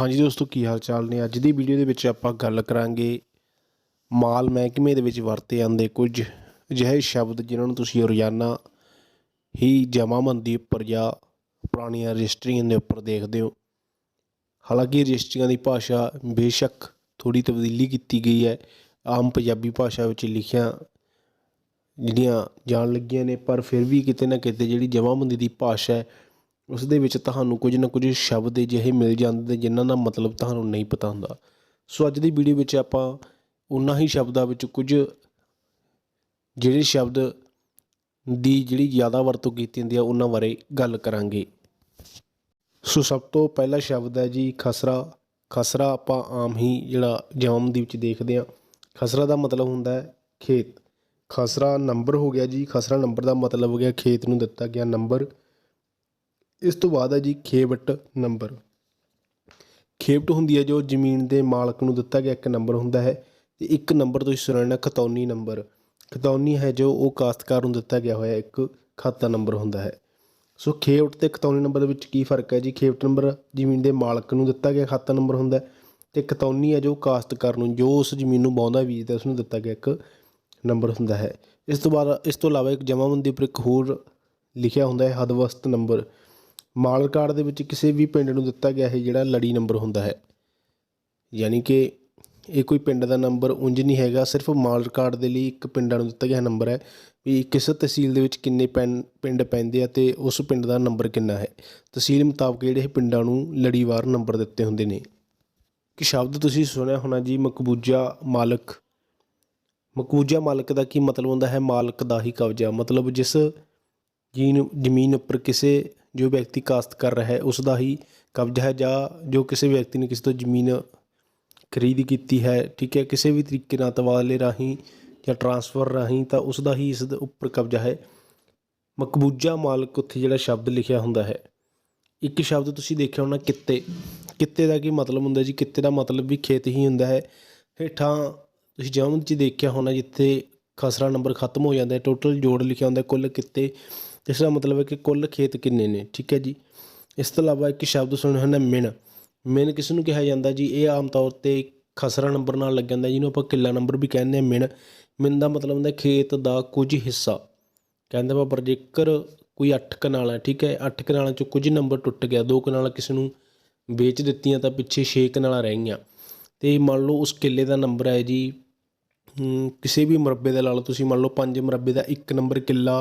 ਹਾਂਜੀ ਦੋਸਤੋ, ਕੀ ਹਾਲ ਚਾਲ ਨੇ? ਅੱਜ ਦੀ ਵੀਡੀਓ ਦੇ ਵਿੱਚ ਆਪਾਂ ਗੱਲ ਕਰਾਂਗੇ ਮਾਲ ਮਹਿਕਮੇ ਦੇ ਵਿੱਚ ਵਰਤੇ ਜਾਂਦੇ ਕੁਝ ਅਜਿਹੇ ਸ਼ਬਦ ਜਿਨ੍ਹਾਂ ਨੂੰ ਤੁਸੀਂ ਰੋਜ਼ਾਨਾ ਹੀ ਜਮ੍ਹਾਂਬੰਦੀ ਉੱਪਰ ਜਾਂ ਪੁਰਾਣੀਆਂ ਰਜਿਸਟਰੀਆਂ ਦੇ ਉੱਪਰ ਦੇਖਦੇ ਹੋ। ਹਾਲਾਂਕਿ ਰਜਿਸਟਰੀਆਂ ਦੀ ਭਾਸ਼ਾ ਬੇਸ਼ੱਕ ਥੋੜੀ ਤਬਦੀਲੀ ਕੀਤੀ ਗਈ ਹੈ। ਆਮ ਪੰਜਾਬੀ ਭਾਸ਼ਾ ਵਿੱਚ ਲਿਖਿਆ ਜਿਹੜੀਆਂ ਜਾਣ ਲੱਗੀਆਂ ਨੇ, ਪਰ ਫਿਰ ਵੀ ਕਿਤੇ ਨਾ ਕਿਤੇ ਜਿਹੜੀ ਜਮ੍ਹਾਂਬੰਦੀ ਦੀ ਭਾਸ਼ਾ ਹੈ ਉਸ ਦੇ ਵਿੱਚ ਤੁਹਾਨੂੰ ਕੁਝ ਨਾ ਕੁਝ ਸ਼ਬਦ ਅਜਿਹੇ ਮਿਲ ਜਾਂਦੇ ਜਿਨ੍ਹਾਂ ਦਾ ਮਤਲਬ ਤੁਹਾਨੂੰ ਨਹੀਂ ਪਤਾ ਹੁੰਦਾ। ਸੋ ਅੱਜ ਦੀ ਵੀਡੀਓ ਵਿੱਚ ਆਪਾਂ ਉਹਨਾਂ ਹੀ ਸ਼ਬਦਾਂ ਵਿੱਚ ਕੁਝ ਜਿਹੜੇ ਸ਼ਬਦ ਦੀ ਜਿਹੜੀ ਜ਼ਿਆਦਾ ਵਰਤੋਂ ਕੀਤੀ ਜਾਂਦੀ ਆ ਉਹਨਾਂ ਬਾਰੇ ਗੱਲ ਕਰਾਂਗੇ। ਸੋ ਸਭ ਤੋਂ ਪਹਿਲਾ ਸ਼ਬਦ ਹੈ ਜੀ ਖਸਰਾ। ਖਸਰਾ ਆਪਾਂ ਆਮ ਹੀ ਜਿਹੜਾ ਜਾਮ ਦੇ ਵਿੱਚ ਦੇਖਦੇ ਹਾਂ। ਖਸਰਾ ਦਾ ਮਤਲਬ ਹੁੰਦਾ ਹੈ ਖੇਤ। ਖਸਰਾ ਨੰਬਰ ਹੋ ਗਿਆ ਜੀ। ਖਸਰਾ ਨੰਬਰ ਦਾ ਮਤਲਬ ਹੋ ਗਿਆ ਖੇਤ ਨੂੰ ਦਿੱਤਾ ਗਿਆ ਨੰਬਰ। ਇਸ ਤੋਂ ਬਾਅਦ ਹੈ ਜੀ ਖੇਵਟ ਨੰਬਰ। ਖੇਵਟ ਹੁੰਦੀ ਹੈ ਜੋ ਜ਼ਮੀਨ ਦੇ ਮਾਲਕ ਨੂੰ ਦਿੱਤਾ ਗਿਆ ਇੱਕ ਨੰਬਰ ਹੁੰਦਾ ਹੈ ਤੇ ਇੱਕ ਨੰਬਰ ਤੁਸੀਂ ਸੁਣਨਾ ਖਤੌਨੀ ਨੰਬਰ। ਖਤੌਨੀ ਹੈ ਜੋ ਉਹ ਕਾਸ਼ਤਕਾਰ ਨੂੰ ਦਿੱਤਾ ਗਿਆ ਹੋਇਆ ਇੱਕ ਖਾਤਾ ਨੰਬਰ ਹੁੰਦਾ ਹੈ। ਸੋ ਖੇਵਟ ਤੇ ਖਤੌਨੀ ਨੰਬਰ ਦੇ ਵਿੱਚ ਕੀ ਫ਼ਰਕ ਹੈ ਜੀ? ਖੇਵਟ ਨੰਬਰ ਜ਼ਮੀਨ ਦੇ ਮਾਲਕ ਨੂੰ ਦਿੱਤਾ ਗਿਆ ਖਾਤਾ ਨੰਬਰ ਹੁੰਦਾ ਹੈ ਤੇ ਖਤੌਨੀ ਹੈ ਜੋ ਕਾਸ਼ਤਕਾਰ ਨੂੰ, ਜੋ ਉਸ ਜ਼ਮੀਨ ਨੂੰ ਵਾਹੁੰਦਾ ਬੀਜਦਾ ਉਸ ਨੂੰ ਦਿੱਤਾ ਗਿਆ ਇੱਕ ਨੰਬਰ ਹੁੰਦਾ ਹੈ। ਇਸ ਤੋਂ ਬਾਅਦ, ਇਸ ਤੋਂ ਇਲਾਵਾ ਇੱਕ ਜਮ੍ਹਾਂਬੰਦੀ ਉੱਪਰ ਇੱਕ ਹੋਰ ਲਿਖਿਆ ਹੁੰਦਾ ਹੈ, ਹਦਵਸਤ ਨੰਬਰ। ਮਾਲ ਕਾਰਡ ਦੇ ਵਿੱਚ ਕਿਸੇ ਵੀ ਪਿੰਡ ਨੂੰ ਦਿੱਤਾ ਗਿਆ ਹੈ ਜਿਹੜਾ ਲੜੀ ਨੰਬਰ ਹੁੰਦਾ ਹੈ। ਯਾਨੀ ਕਿ ਇਹ ਕੋਈ ਪਿੰਡ ਦਾ ਨੰਬਰ ਉਂਝ ਨਹੀਂ ਹੈਗਾ, ਸਿਰਫ ਮਾਲ ਕਾਰਡ ਦੇ ਲਈ ਇੱਕ ਪਿੰਡਾਂ ਨੂੰ ਦਿੱਤਾ ਗਿਆ ਨੰਬਰ ਹੈ ਵੀ ਕਿਸ ਤਹਿਸੀਲ ਦੇ ਵਿੱਚ ਕਿੰਨੇ ਪੈਨ, ਪਿੰਡ ਪੈਂਦੇ ਆ ਤੇ ਉਸ ਪਿੰਡ ਦਾ ਨੰਬਰ ਕਿੰਨਾ ਹੈ। ਤਹਿਸੀਲ ਮੁਤਾਬਕ ਜਿਹੜੇ ਇਹ ਪਿੰਡਾਂ ਨੂੰ ਲੜੀਵਾਰ ਨੰਬਰ ਦਿੱਤੇ ਹੁੰਦੇ ਨੇ। ਕਿ ਸ਼ਬਦ ਤੁਸੀਂ ਸੁਣਿਆ ਹੋਣਾ ਜੀ, ਮਕਬੂਜਾ ਮਾਲਕ। ਮਕਬੂਜਾ ਮਾਲਕ ਦਾ ਕੀ ਮਤਲਬ ਹੁੰਦਾ ਹੈ? ਮਾਲਕ ਦਾ ਹੀ ਕਬਜ਼ਾ। ਮਤਲਬ ਜਿਸ ਜੀਨ, ਜ਼ਮੀਨ ਉੱਪਰ ਕਿਸੇ ਜੋ ਵਿਅਕਤੀ ਕਾਸ਼ਤ ਕਰ ਰਿਹਾ ਹੈ ਉਸ ਦਾ ਹੀ ਕਬਜ਼ਾ ਹੈ ਜਾਂ ਜੋ ਕਿਸੇ ਵਿਅਕਤੀ ਨੇ ਕਿਸੇ ਤੋਂ ਜ਼ਮੀਨ ਖਰੀਦ ਕੀਤੀ ਹੈ, ਠੀਕ ਹੈ, ਕਿਸੇ ਵੀ ਤਰੀਕੇ ਨਾਲ ਤਬਾਦਲੇ ਰਾਹੀਂ ਜਾਂ ਟਰਾਂਸਫਰ ਰਾਹੀਂ, ਤਾਂ ਉਸ ਦਾ ਹੀ ਇਸ ਦੇ ਉੱਪਰ ਕਬਜ਼ਾ ਹੈ। ਮਕਬੂਜਾ ਮਾਲਕ ਉੱਥੇ ਜਿਹੜਾ ਸ਼ਬਦ ਲਿਖਿਆ ਹੁੰਦਾ ਹੈ। ਇੱਕ ਸ਼ਬਦ ਤੁਸੀਂ ਦੇਖਿਆ ਹੋਣਾ, ਕਿੱਤੇ। ਕਿੱਤੇ ਦਾ ਕੀ ਮਤਲਬ ਹੁੰਦਾ ਜੀ? ਕਿੱਤੇ ਦਾ ਮਤਲਬ ਵੀ ਖੇਤ ਹੀ ਹੁੰਦਾ ਹੈ। ਹੇਠਾਂ ਤੁਸੀਂ ਜਮਨ ਚ ਦੇਖਿਆ ਹੋਣਾ, ਜਿੱਥੇ ਖਸਰਾ ਨੰਬਰ ਖਤਮ ਹੋ ਜਾਂਦਾ ਹੈ ਟੋਟਲ ਜੋੜ ਲਿਖਿਆ ਹੁੰਦਾ ਕੁੱਲ ਕਿੱਤੇ। ਇਸ ਦਾ ਮਤਲਬ ਹੈ ਕਿ ਕੁੱਲ ਖੇਤ ਕਿੰਨੇ ਨੇ? ਠੀਕ ਹੈ ਜੀ। ਇਸ ਤੋਂ ਇਲਾਵਾ ਇੱਕ ਸ਼ਬਦ ਸੁਣਿਆ ਹੁੰਦਾ ਮਿਣ। ਮਿਣ ਕਿਸ ਨੂੰ ਕਿਹਾ ਜਾਂਦਾ ਜੀ? ਇਹ ਆਮ ਤੌਰ ਤੇ ਖਸਰਾ ਨੰਬਰ ਨਾਲ ਲੱਗ ਜਾਂਦਾ, ਜਿਹਨੂੰ ਆਪਾਂ ਕਿੱਲਾ ਨੰਬਰ ਵੀ ਕਹਿੰਦੇ ਆ ਮਿਣ। ਮਿਣ ਦਾ ਮਤਲਬ ਹੁੰਦਾ ਖੇਤ ਦਾ ਕੁਝ ਹਿੱਸਾ। ਕਹਿੰਦੇ ਵਾ ਜੇਕਰ ਕੋਈ 8 ਕਨਾਲ ਹੈ ਠੀਕ ਹੈ 8 ਕਨਾਲਾਂ ਚੋਂ ਕੁਝ ਨੰਬਰ ਟੁੱਟ ਗਿਆ, ਦੋ ਕਨਾਲਾਂ ਕਿਸੇ ਨੂੰ ਵੇਚ ਦਿੱਤੀਆਂ ਤਾਂ ਪਿੱਛੇ 6 ਕਨਾਲਾਂ ਰਹਿ ਗਈਆਂ। ਤੇ ਮੰਨ ਲਓ ਉਸ ਕਿੱਲੇ ਦਾ ਨੰਬਰ ਹੈ ਜੀ ਕਿਸੇ ਵੀ ਮੁਰੱਬੇ ਦਾ ਲਾ ਲਓ ਤੁਸੀਂ, ਮੰਨ ਲਓ 5 ਮੁਰੱਬੇ ਦਾ ਇੱਕ ਨੰਬਰ ਕਿੱਲਾ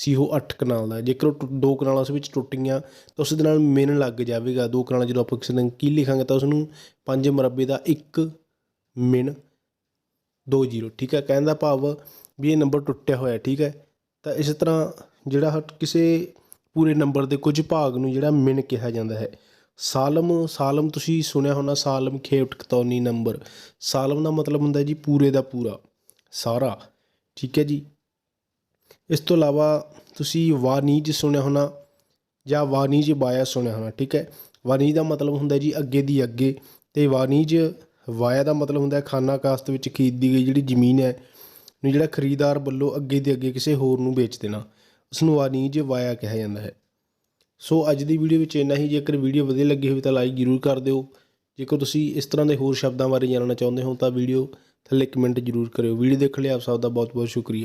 ਸੀ ਉਹ 8 ਕਨਾਲ ਦਾ। ਜੇਕਰ ਉਹ ਟੁ- ਦੋ ਕਨਾਲਾਂ ਉਸ ਵਿੱਚ ਟੁੱਟ ਗਈਆਂ ਤਾਂ ਉਸ ਦੇ ਨਾਲ ਮਿਣ ਲੱਗ ਜਾਵੇਗਾ। ਦੋ ਕਨਾਲਾਂ ਜਦੋਂ ਆਪਾਂ ਕਿਸੇ ਦਿਨ ਕੀ ਲਿਖਾਂਗੇ, ਤਾਂ ਉਸ ਨੂੰ 5 ਮੁਰੱਬੇ ਦਾ ਇੱਕ ਮਿਣ 20 ਠੀਕ ਹੈ? ਕਹਿਣ ਦਾ ਭਾਵ ਵੀ ਇਹ ਨੰਬਰ ਟੁੱਟਿਆ ਹੋਇਆ, ਠੀਕ ਹੈ? ਤਾਂ ਇਸ ਤਰ੍ਹਾਂ ਜਿਹੜਾ ਹ- ਕਿਸੇ ਪੂਰੇ ਨੰਬਰ ਦੇ ਕੁਝ ਭਾਗ ਨੂੰ ਜਿਹੜਾ ਮਿਣ ਕਿਹਾ ਜਾਂਦਾ ਹੈ। ਸਾਲਮ ਸਾਲਮ ਤੁਸੀਂ ਸੁਣਿਆ ਹੋਣਾ, ਸਾਲਮ ਖੇਵਟ ਕਤੌਨੀ ਨੰਬਰ। ਸਾਲਮ ਦਾ ਮਤਲਬ ਹੁੰਦਾ ਜੀ ਪੂਰੇ ਦਾ ਪੂਰਾ, ਸਾਰਾ, ਠੀਕ ਹੈ ਜੀ? ਇਸ ਤੋਂ ਇਲਾਵਾ ਤੁਸੀਂ ਵਾਨੀਜ ਸੁਣਿਆ ਹੋਣਾ ਜਾਂ ਵਾਨੀਜ ਵਾਇਆ ਸੁਣਿਆ ਹੋਣਾ, ਠੀਕ ਹੈ? ਵਾਨੀਜ ਦਾ ਮਤਲਬ ਹੁੰਦਾ ਜੀ ਅੱਗੇ ਦੀ ਅੱਗੇ ਤੇ ਵਾਨੀਜ ਵਾਇਆ ਦਾ ਮਤਲਬ ਹੁੰਦਾ ਖਾਨਾ ਕਾਸਤ ਵਿੱਚ ਖਰੀਦੀ ਗਈ ਜਿਹੜੀ ਜ਼ਮੀਨ ਹੈ ਨੂੰ ਜਿਹੜਾ ਖਰੀਦਦਾਰ ਵੱਲੋਂ ਅੱਗੇ ਦੇ ਅੱਗੇ ਕਿਸੇ ਹੋਰ ਨੂੰ ਵੇਚ ਦੇਣਾ ਉਸ ਨੂੰ ਵਾਨੀਜ ਵਾਇਆ ਕਿਹਾ ਜਾਂਦਾ ਹੈ। ਸੋ ਅੱਜ ਦੀ ਵੀਡੀਓ ਵਿੱਚ ਇੰਨਾ ਹੀ, ਜੇਕਰ ਵੀਡੀਓ ਵਧੀਆ ਲੱਗੀ ਹੋਵੇ ਤਾਂ ਲਾਈਕ ਜ਼ਰੂਰ ਕਰ ਦਿਓ। ਜੇਕਰ ਤੁਸੀਂ ਇਸ ਤਰ੍ਹਾਂ ਦੇ ਹੋਰ ਸ਼ਬਦਾਂ ਬਾਰੇ ਜਾਣਨਾ ਚਾਹੁੰਦੇ ਹੋ ਤਾਂ ਵੀਡੀਓ ਥੱਲੇ ਕਮੈਂਟ ਜ਼ਰੂਰ ਕਰਿਓ। ਵੀਡੀਓ ਦੇਖਣ ਲਈ ਆਪ ਸਭ ਦਾ ਬਹੁਤ ਬਹੁਤ ਸ਼ੁਕਰੀਆ।